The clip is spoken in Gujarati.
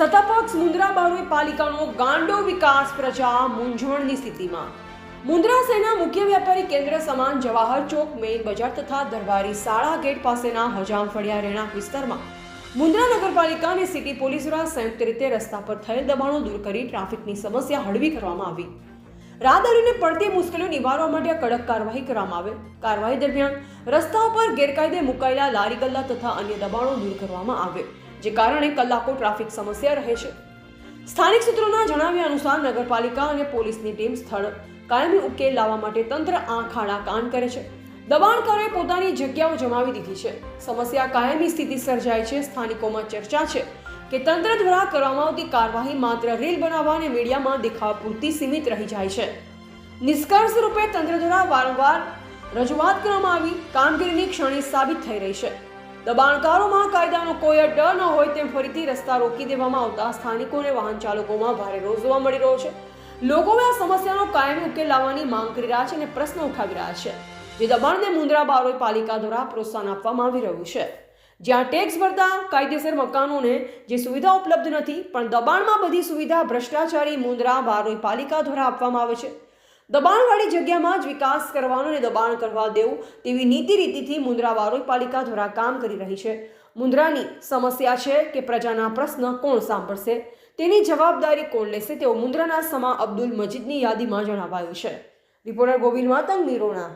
સત્તાપક્ષ મુન્દ્રા બારોઈ પાલિકાનો ગાંડો વિકાસ પ્રજા મૂંઝવણની સ્થિતિમાં. મુન્દ્રા સેના મુખ્ય વ્યાપારી કેન્દ્ર સમાન જવાહર ચોક, મેઇન બજાર તથા દરબારી શાળા ગેટ પાસેના હજામ ફળિયા રહેણાંક વિસ્તારમાં. મુન્દ્રા નગરપાલિકા અને સિટી પોલીસ દ્વારા સંયુક્ત રીતે રસ્તા પર થયેલ દબાણો દૂર કરી ટ્રાફિકની સમસ્યા હળવી કરવામાં આવી. રાહદારીને પડતી મુશ્કેલીઓ નિવારવા માટે કડક કાર્યવાહી કરવામાં આવે. કાર્યવાહી દરમિયાન રસ્તા ઉપર ગેરકાયદે મુકાયેલા લારી ગલ્લા તથા અન્ય દબાણો દૂર કરવામાં આવે. જે કારણે કલાકો ટ્રાફિક સમસ્યા રહે છે. સ્થાનિક સૂત્રોના જણાવ્યા અનુસાર નગરપાલિકા અને પોલીસની ટીમ સ્થળ કાયમી ઉકેલ લાવવા માટે તંત્ર આંખ આડા કાન કરે છે. દબાણકારોએ પોતાની જગ્યાઓ જમાવી દીધી છે. સમસ્યા કાયમી સ્થિતિ સર્જાય છે. સ્થાનિકોમાં ચર્ચા છે કે તંત્ર દ્વારા કરવામાં આવતી કાર્યવાહી માત્ર રીલ બનાવવા અને મીડિયામાં દેખાવા પૂરતી સીમિત રહી જાય છે. નિષ્કર્ષ રૂપે તંત્ર દ્વારા વારંવાર રજૂઆત કરવામાં આવી. કામગીરીની ક્ષણી સાબિત થઈ રહી છે. દબાણકારોમાં કાયદાનો કોઈ અડ ન હોય તેમ ફરીથી રસ્તા રોકી દેવામાં આવતા સ્થાનિકોને વાહન ચાલકોમાં ભારે રોષ જોવા મળી રહ્યો છે. લોકોએ આ સમસ્યાનો કાયમી ઉકેલ લાવવાની માંગ કરી રહ્યા છે અને પ્રશ્ન ઉઠાવી રહ્યા છે. જે દબાણને મુંદ્રા બારોઈ પાલિકા દ્વારા પ્રોત્સાહન આપવામાં આવી રહ્યું છે. જ્યાં ટેક્સ ભરતા કાયદેસર મકાનોને જે સુવિધા ઉપલબ્ધ નથી, પણ દબાણમાં બધી સુવિધા ભ્રષ્ટાચારી મુંદ્રા બારોઈ પાલિકા દ્વારા આપવામાં આવે છે. દબાણવાળી જગ્યામાં જ વિકાસ કરવાનો અને દબાણ કરવા દેવું તેવી નીતિ રીતિથી મુન્દ્રા બારોઈ પાલિકા દ્વારા કામ કરી રહી છે. મુન્દ્રાની સમસ્યા છે કે પ્રજાના પ્રશ્ન કોણ સાંભળશે? તેની જવાબદારી કોણ લેશે? તેઓ મુન્દ્રાના સમા અબ્દુલ મજીદની યાદીમાં જણાવાયું છે. રિપોર્ટર ગોવિંદ માતંગ નિરોણા